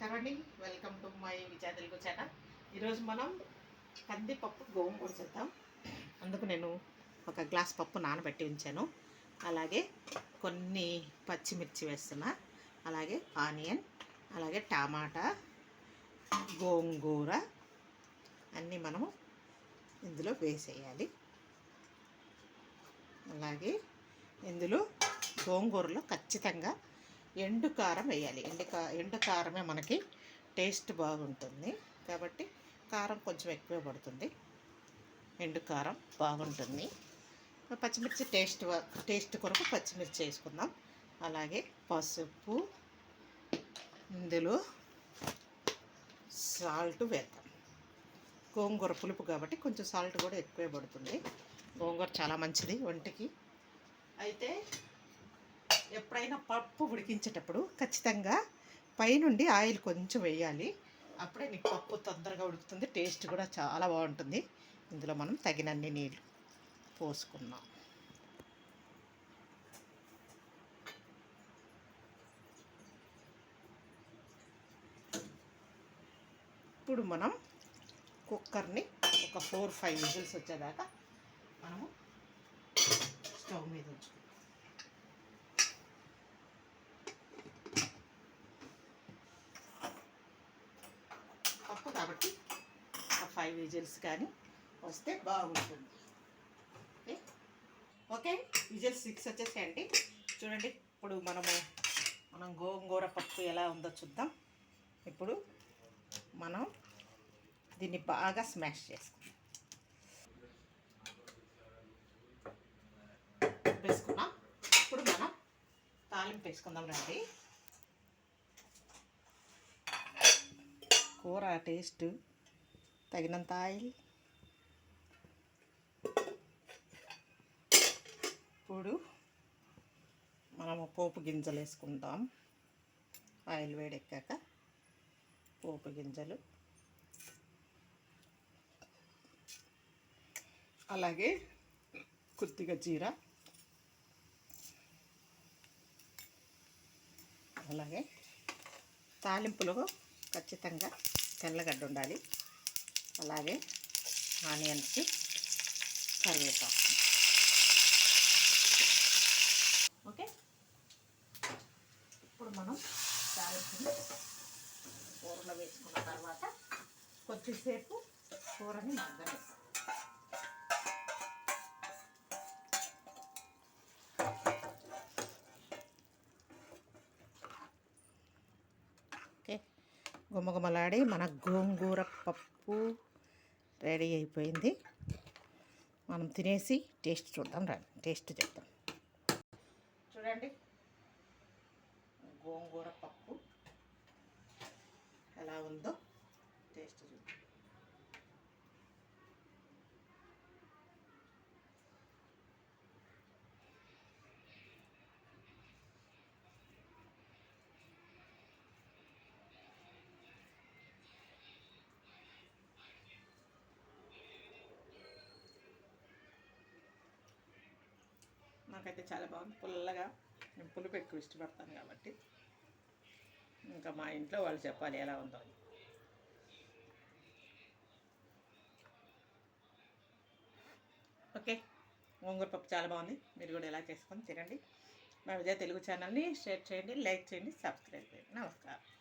నమస్కారం అండి. Welcome to my Vijaya Telugu channel ఈరోజు మనం కందిపప్పు గోంగూర చేద్దాం. అందుకు నేను ఒక గ్లాస్ పప్పు నానబెట్టి ఉంచాను. అలాగే కొన్ని పచ్చిమిర్చి వేస్తున్నా. అలాగే ఆనియన్ అలాగే టమాటా గోంగూర అన్నీ మనము ఇందులో వేసేయాలి. అలాగే ఇందులో గోంగూరలో ఖచ్చితంగా ఎండు కారం వేయాలి. ఎండు కా ఎండు కారమే మనకి టేస్ట్ బాగుంటుంది. కాబట్టి కారం కొంచెం ఎక్కువ పడుతుంది. ఎండు కారం బాగుంటుంది. పచ్చిమిర్చి టేస్ట్ టేస్ట్ కొరకు పచ్చిమిర్చి వేసుకుందాం. అలాగే పసుపు ఇందులో సాల్ట్ వేద్దాం. గోంగూర పులుపు కాబట్టి కొంచెం సాల్ట్ కూడా ఎక్కువే పడుతుంది. గోంగూర చాలా మంచిది ఒంటికి. అయితే ఎప్పుడైనా పప్పు ఉడికించేటప్పుడు ఖచ్చితంగా పైనుండి ఆయిల్ కొంచెం వేయాలి. అప్పుడే నీకు పప్పు తొందరగా ఉడుకుతుంది టేస్ట్ కూడా చాలా బాగుంటుంది. ఇందులో మనం తగినన్ని నీళ్ళు పోసుకున్నాం ఇప్పుడు మనం కుక్కర్ని ఒక ఫోర్ ఫైవ్ విజిల్స్ వచ్చేదాకా మనము కాబట్టి ఒక ఫైవ్ విజిల్స్ కానీ వస్తే బాగుంటుంది. ఓకే ఓకే విజిల్స్ సిక్స్ వచ్చేసేయండి. చూడండి ఇప్పుడు మనము మనం గోంగూర పప్పు ఎలా ఉందో చూద్దాం. ఇప్పుడు మనం దీన్ని బాగా స్మాష్ చేసుకుందాం. వేసుకున్నాం ఇప్పుడు మనం తాలింపు వేసుకుందాం రండి. కూర టేస్ట్ తగినంత ఆయిల్. ఇప్పుడు మనము పోపు గింజలు వేసుకుంటాం. ఆయిల్ వేడెక్కాక పోపు గింజలు. అలాగే కొద్దిగా జీర. అలాగే తాలింపులో ఖచ్చితంగా తెల్లగడ్డ ఉండాలి. అలాగే ఆనియన్స్ కరివేపాకు. ఓకే? ఇప్పుడు మనం తాలింపుని కూరలో వేసుకున్న తర్వాత కొద్దిసేపు కూరని మగ్గనిస్తాం గుమగుమలాడి మన గోంగూర పప్పు రెడీ అయిపోయింది. మనం తినేసి టేస్ట్ చూద్దాం రండి టేస్ట్ చేద్దాం. చూడండి. గోంగూర పప్పు ఎలా ఉందో టేస్ట్ చూద్దాం. నాకైతే చాలా బాగుంది. పుల్లగా నేను పులుపు ఎక్కువ ఇష్టపడతాను కాబట్టి. ఇంకా మా ఇంట్లో వాళ్ళు చెప్పాలి ఎలా ఉందో అని. ఓకే. గోంగూర పప్పు చాలా బాగుంది. మీరు కూడా ఎలా చేసుకొని తినండి. మా విజయ తెలుగు ఛానల్ని షేర్ చేయండి లైక్ చేయండి సబ్స్క్రైబ్ చేయండి. నమస్కారం.